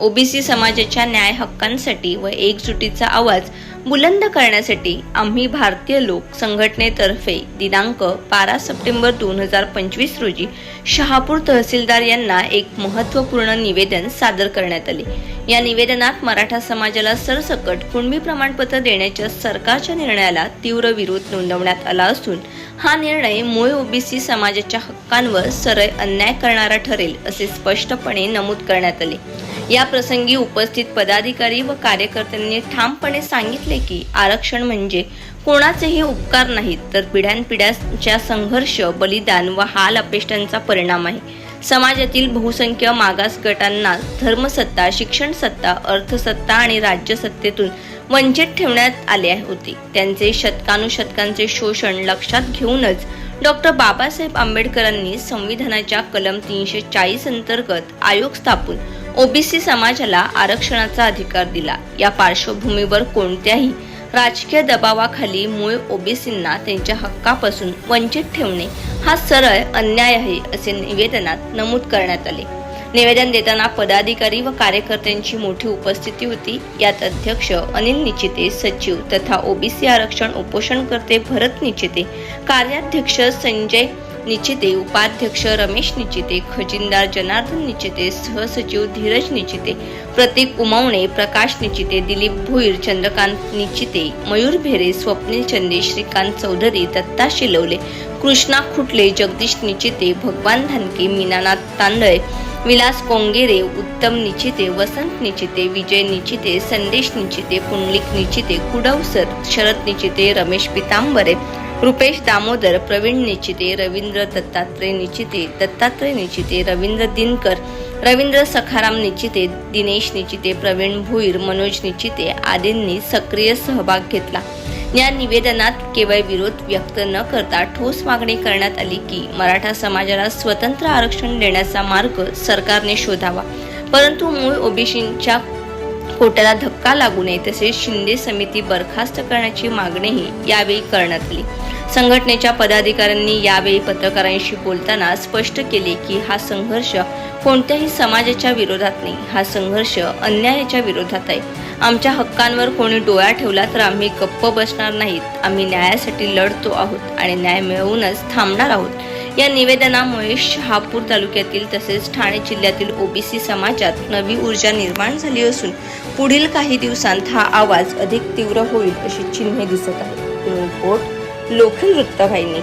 OBC समाजाच्या न्याय हक्कांसाठी व एकजुटीचा आवाज बुलंद करण्यासाठी आम्ही भारतीय लोक संघटनेतर्फे दिनांक बारा सप्टेंबर दोन हजार पंचवीस रोजी शहापूर तहसीलदार यांना एक महत्त्वपूर्ण निवेदन सादर करण्यात आले. या निवेदनात मराठा समाजाला सरसकट कुणबी प्रमाणपत्र देण्याच्या सरकारच्या निर्णयाला तीव्र विरोध नोंदवण्यात आला असून हा निर्णय मूळ ओबीसी समाजाच्या हक्कांवर सरळ अन्याय करणारा ठरेल असे स्पष्टपणे नमूद करण्यात आले. या प्रसंगी उपस्थित पदाधिकारी व कार्यकर्त्यांनी ठामपणे सांगितले की आरक्षण म्हणजे कोणाचेही उपकार नाहीत तर पिढ्यानपिढ्यांच्या संघर्ष बलिदान व हाल अपेष्टांचा परिणाम आहे. समाजातील बहुसंख्य मागास गटांना धर्मसत्ता शिक्षण सत्ता अर्थसत्ता आणि राज्यसत्तेतून वंचित ठेवण्यात आले होते. त्यांचे शतकानुशतकांचे शोषण लक्षात घेऊनच डॉक्टर बाबासाहेब आंबेडकरांनी संविधानाच्या कलम तीनशे चाळीस अंतर्गत आयोग स्थापून ओबीसी समाजाला आरक्षणाचा अधिकार दिला. या पार्श्वभूमीवर कोणत्याही राजकीय दबावाखाली मूळ ओबीसींना त्यांच्या हक्कापासून वंचित ठेवणे हा सरळ अन्याय आहे असे निवेदनात नमूद करण्यात आले. निवेदन देताना पदाधिकारी व कार्यकर्त्यांची मोठी उपस्थिती होती. यात अध्यक्ष अनिल निचिते सचिव तथा ओबीसी आरक्षण उपोषणकर्ते भरत निचिते कार्याध्यक्ष संजय निचिते उपाध्यक्ष रमेश निचिते खजिनदार जनार्दन निचिते सहसचिव धीरज निचिते प्रतीक उमावणे प्रकाश निचिते दिलीप भुईर चंद्रकांत निचिते मयूर भेरे स्वप्नील चंदे श्रीकांत चौधरी दत्ता शिलवले कृष्णा खुटले जगदीश निचिते भगवान धानके मीनानाथ तांदळे विलास कोंगेरे उत्तम निचिते वसंत निचिते विजय निचिते संदेश निचिते पुंडलिक निचिते कुडवसर शरद निचिते रमेश पितांबरे रुपेश दामोदर प्रवीण निचिते रवींद्र दत्तात्रय निचिते दत्तात्रय निचिते रवींद्र दिनकर रवींद्र सखाराम निचिते दिनेश निचिते प्रवीण भुईर मनोज निचिते आदींनी सक्रिय सहभाग घेतला. या निवेदनात केवळ विरोध व्यक्त न करता ठोस मागणी करण्यात आली की मराठा समाजाला स्वतंत्र आरक्षण देण्याचा मार्ग सरकारने शोधावा. परंतु मूळ ओबीसींच्या कोट्याला धक्का लागू नये तसेच शिंदे समिती बरखास्त करण्याची मागणीही यावेळी करण्यात आली. संघटनेच्या पदाधिकाऱ्यांनी यावेळी पत्रकारांशी बोलताना स्पष्ट केले की हा संघर्ष कोणत्याही समाजाच्या विरोधात नाही हा संघर्ष अन्यायाच्या विरोधात आहे. आमच्या हक्कांवर कोणी डोळा ठेवला तर आम्ही गप्प बसणार नाहीत. आम्ही न्यायासाठी लढतो आहोत आणि न्याय मिळवूनच थांबणार आहोत. या निवेदनामुळे शहापूर तालुक्यातील तसेच ठाणे जिल्ह्यातील ओबीसी समाजात नवी ऊर्जा निर्माण झाली असून पुढील काही दिवसांत हा आवाज अधिक तीव्र होईल अशी चिन्हे दिसत आहेत. रिपोर्ट लोखंड वृत्तवाहिनी